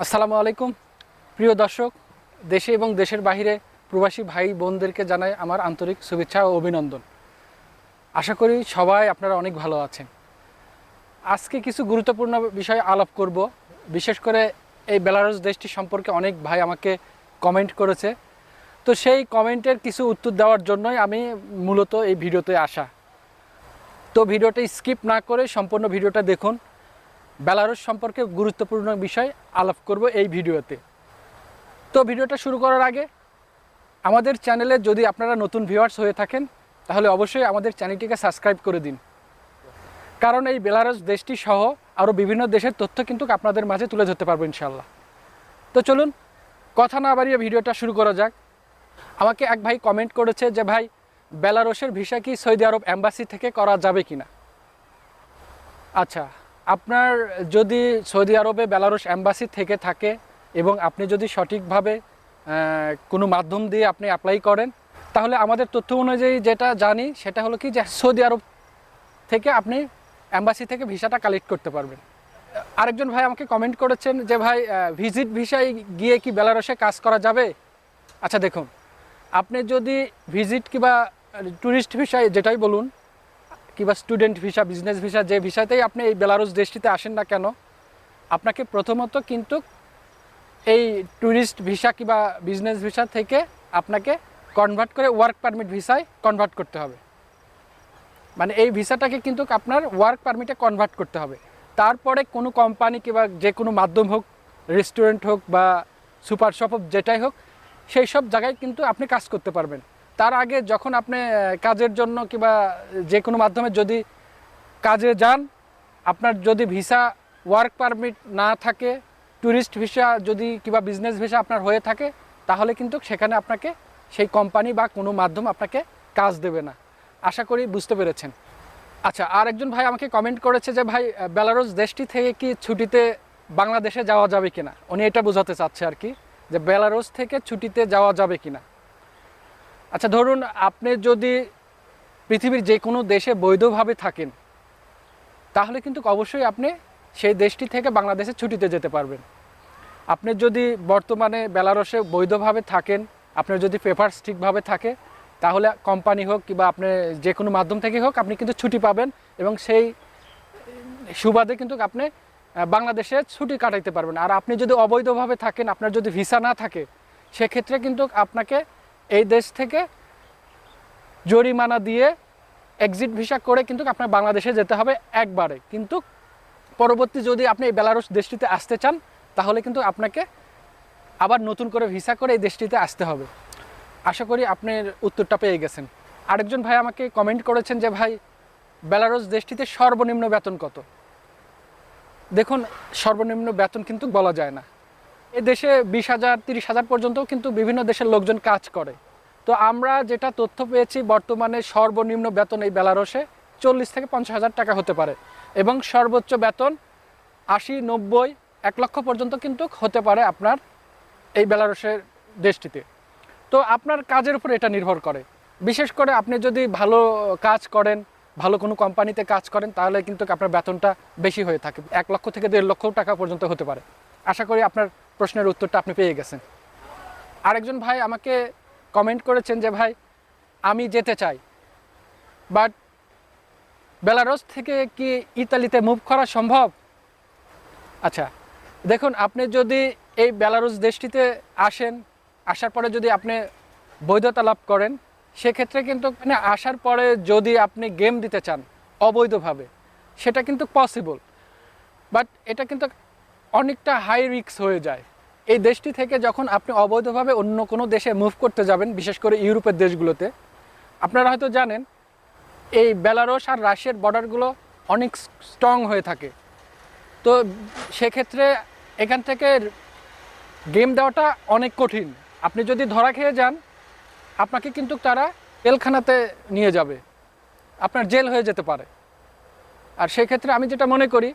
আসসালামু আলাইকুম। প্রিয় দর্শক, দেশে এবং দেশের বাইরে প্রবাসী ভাই বোনদেরকে জানাই আমার আন্তরিক শুভেচ্ছা ও অভিনন্দন। আশা করি সবাই আপনারা অনেক ভালো আছেন। আজকে কিছু গুরুত্বপূর্ণ বিষয় আলাপ করব। বিশেষ করে এই বেলারুস দেশটি সম্পর্কে অনেক ভাই আমাকে কমেন্ট করেছে। তো সেই কমেন্টের কিছু উত্তর দেওয়ার জন্যই আমি মূলত এই ভিডিওতে আসা। তো ভিডিওটা স্কিপ না করে সম্পূর্ণ ভিডিওটা দেখুন। বেলারুস সম্পর্কে গুরুত্বপূর্ণ বিষয় আলাপ করব এই ভিডিওতে। তো ভিডিওটা শুরু করার আগে, আমাদের চ্যানেলে যদি আপনারা নতুন ভিউয়ার্স হয়ে থাকেন, তাহলে অবশ্যই আমাদের চ্যানেলটিকে সাবস্ক্রাইব করে দিন। কারণ এই বেলারুস দেশটি সহ আরও বিভিন্ন দেশের তথ্য কিন্তু আপনাদের মাঝে তুলে ধরতে পারব ইনশাল্লাহ তো চলুন, কথা না বাড়িয়ে ভিডিওটা শুরু করা যাক। আমাকে এক ভাই কমেন্ট করেছে যে, ভাই বেলারসের ভিসা কি সৌদি আরব অ্যাম্বাসি থেকে করা যাবে কিনা? আচ্ছা আপনার যদি সৌদি আরবে বেলারুশ অ্যাম্বাসি থেকে থাকে এবং আপনি যদি সঠিকভাবে কোনো মাধ্যম দিয়ে আপনি অ্যাপ্লাই করেন, তাহলে আমাদের তথ্য অনুযায়ী যেটা জানি সেটা হলো কি যে সৌদি আরব থেকে আপনি অ্যাম্বাসি থেকে ভিসাটা কালেক্ট করতে পারবেন। আরেকজন ভাই আমাকে কমেন্ট করেছেন যে ভাই ভিজিট ভিসায় গিয়ে কি বেলারসে কাজ করা যাবে? আচ্ছা দেখুন, আপনি যদি ভিজিট কিংবা ট্যুরিস্ট ভিসায় যেটাই বলুন কিংবা স্টুডেন্ট ভিসা বিজনেস ভিসা যে ভিসাতেই আপনি এই বেলারুস দেশটিতে আসেন না কেন, আপনাকে প্রথমত কিন্তু এই ট্যুরিস্ট ভিসা কিংবা বিজনেস ভিসা থেকে আপনাকে কনভার্ট করে ওয়ার্ক পারমিট ভিসায় কনভার্ট করতে হবে। মানে এই ভিসাটাকে কিন্তু আপনার ওয়ার্ক পারমিটে কনভার্ট করতে হবে। তারপরে কোনো কোম্পানি কিংবা যে কোনো মাধ্যম হোক রেস্টুরেন্ট হোক বা সুপার শপ হোক, যেটাই হোক, সেই সব জায়গায় কিন্তু আপনি কাজ করতে পারবেন। তার আগে যখন আপনি কাজের জন্য কিংবা যে কোনো মাধ্যমে যদি কাজে যান, আপনার যদি ভিসা ওয়ার্ক পারমিট না থাকে ট্যুরিস্ট ভিসা যদি কিংবা বিজনেস ভিসা আপনার হয়ে থাকে, তাহলে কিন্তু সেখানে আপনাকে সেই কোম্পানি বা কোনো মাধ্যম আপনাকে কাজ দেবে না। আশা করি বুঝতে পেরেছেন। আচ্ছা আর একজন ভাই আমাকে কমেন্ট করেছে যে, ভাই বেলারুস দেশটি থেকে কি ছুটিতে বাংলাদেশে যাওয়া যাবে কিনা? উনি এটা বোঝাতে চাচ্ছে আর কি, যে বেলারুস থেকে ছুটিতে যাওয়া যাবে কিনা। আচ্ছা ধরুন আপনি যদি পৃথিবীর যে কোনো দেশে বৈধভাবে থাকেন, তাহলে কিন্তু অবশ্যই আপনি সেই দেশটি থেকে বাংলাদেশে ছুটিতে যেতে পারবেন। আপনি যদি বর্তমানে বেলারসে বৈধভাবে থাকেন, আপনার যদি পেপারস ঠিকভাবে থাকে, তাহলে কোম্পানি হোক কিংবা আপনি যে কোনো মাধ্যম থেকে হোক আপনি কিন্তু ছুটি পাবেন এবং সেই সুবাদে কিন্তু আপনি বাংলাদেশে ছুটি কাটাইতে পারবেন। আর আপনি যদি অবৈধভাবে থাকেন, আপনার যদি ভিসা না থাকে, সেক্ষেত্রে কিন্তু আপনাকে এই দেশ থেকে জরিমানা দিয়ে এক্সিট ভিসা করে কিন্তু আপনার বাংলাদেশে যেতে হবে একবারে। কিন্তু পরবর্তী যদি আপনি এই বেলারুস দেশটিতে আসতে চান, তাহলে কিন্তু আপনাকে আবার নতুন করে ভিসা করে এই দেশটিতে আসতে হবে। আশা করি আপনার উত্তরটা পেয়ে গেছেন। আরেকজন ভাই আমাকে কমেন্ট করেছেন যে, ভাই বেলারুস দেশটিতে সর্বনিম্ন বেতন কত? দেখুন, সর্বনিম্ন বেতন কিন্তু বলা যায় না। এ দেশে বিশ হাজার, তিরিশ হাজার পর্যন্ত কিন্তু বিভিন্ন দেশের লোকজন কাজ করে। তো আমরা যেটা তথ্য পেয়েছি, বর্তমানে সর্বনিম্ন বেতন এই বেলারসে চল্লিশ থেকে পঞ্চাশ হাজার টাকা হতে পারে এবং সর্বোচ্চ বেতন আশি, নব্বই, এক লক্ষ পর্যন্ত কিন্তু হতে পারে আপনার এই বেলারসের দেশটিতে। তো আপনার কাজের উপর এটা নির্ভর করে। বিশেষ করে আপনি যদি ভালো কাজ করেন, ভালো কোনো কোম্পানিতে কাজ করেন, তাহলে কিন্তু আপনার বেতনটা বেশি হয়ে থাকে। এক লক্ষ থেকে দেড় লক্ষ টাকা পর্যন্ত হতে পারে। আশা করি আপনার প্রশ্নের উত্তরটা আপনি পেয়ে গেছেন। আরেকজন ভাই আমাকে কমেন্ট করেছেন যে, ভাই, আমি যেতে চাই বাট বেলারস থেকে কি ইতালিতে মুভ করা সম্ভব? আচ্ছা দেখুন, আপনি যদি এই বেলারুস দেশটিতে আসেন, আসার পরে যদি আপনি বৈধতা লাভ করেন, সেক্ষেত্রে কিন্তু মানে আসার পরে যদি আপনি গেম দিতে চান, অবৈধভাবে, সেটা কিন্তু পসিবল বাট এটা কিন্তু অনেকটা হাই রিস্ক হয়ে যায়। এই দেশটি থেকে যখন আপনি অবৈধভাবে অন্য কোনো দেশে মুভ করতে যাবেন, বিশেষ করে ইউরোপের দেশগুলোতে, আপনারা হয়তো জানেন, এই বেলারস আর রাশিয়ার বর্ডারগুলো অনেক স্ট্রং হয়ে থাকে। তো সেক্ষেত্রে এখান থেকে গেম দেওয়াটা অনেক কঠিন। আপনি যদি ধরা খেয়ে যান, আপনাকে কিন্তু তারা জেলখানাতে নিয়ে যাবে। আপনার জেল হয়ে যেতে পারে। আর সেক্ষেত্রে আমি যেটা মনে করি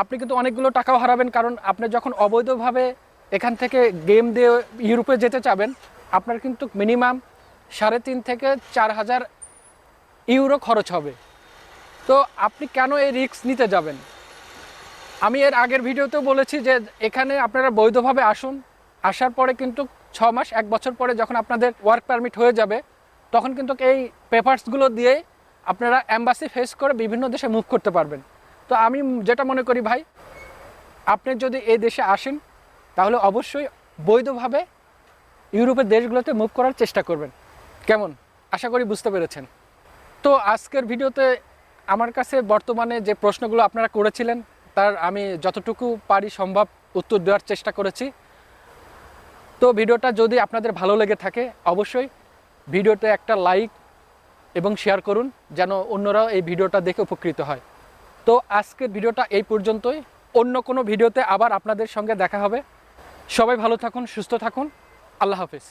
আপনি কিন্তু অনেকগুলো টাকাও হারাবেন, কারণ আপনি যখন অবৈধভাবে এখান থেকে গেম দিয়ে ইউরোপে যেতে চাবেন, আপনার কিন্তু মিনিমাম সাড়ে তিন থেকে চার হাজার ইউরো খরচ হবে। তো আপনি কেন এই রিস্ক নিতে যাবেন? আমি এর আগের ভিডিওতেও বলেছি যে এখানে আপনারা বৈধভাবে আসুন, আসার পরে কিন্তু ছ মাস, এক বছর পরে যখন আপনাদের ওয়ার্ক পারমিট হয়ে যাবে, তখন কিন্তু এই পেপারসগুলো দিয়ে আপনারা অ্যাম্বাসি ফেস করে বিভিন্ন দেশে মুভ করতে পারবেন। তো আমি যেটা মনে করি ভাই, আপনি যদি এই দেশে আসেন, তাহলে অবশ্যই বৈধভাবে ইউরোপের দেশগুলোতে মুভ করার চেষ্টা করবেন। কেমন? আশা করি বুঝতে পেরেছেন। তো আজকের ভিডিওতে আমার কাছে বর্তমানে যে প্রশ্নগুলো আপনারা করেছিলেন, তার আমি যতটুকু পারি সম্ভব উত্তর দেওয়ার চেষ্টা করেছি। তো ভিডিওটা যদি আপনাদের ভালো লেগে থাকে, অবশ্যই ভিডিওতে একটা লাইক এবং শেয়ার করুন, যেন অন্যরাও এই ভিডিওটা দেখে উপকৃত হয়। তো আজকের ভিডিওটা এই পর্যন্তই। অন্য কোনো ভিডিওতে আবার আপনাদের সঙ্গে দেখা হবে। সবাই ভালো থাকুন, সুস্থ থাকুন। আল্লাহ হাফিজ।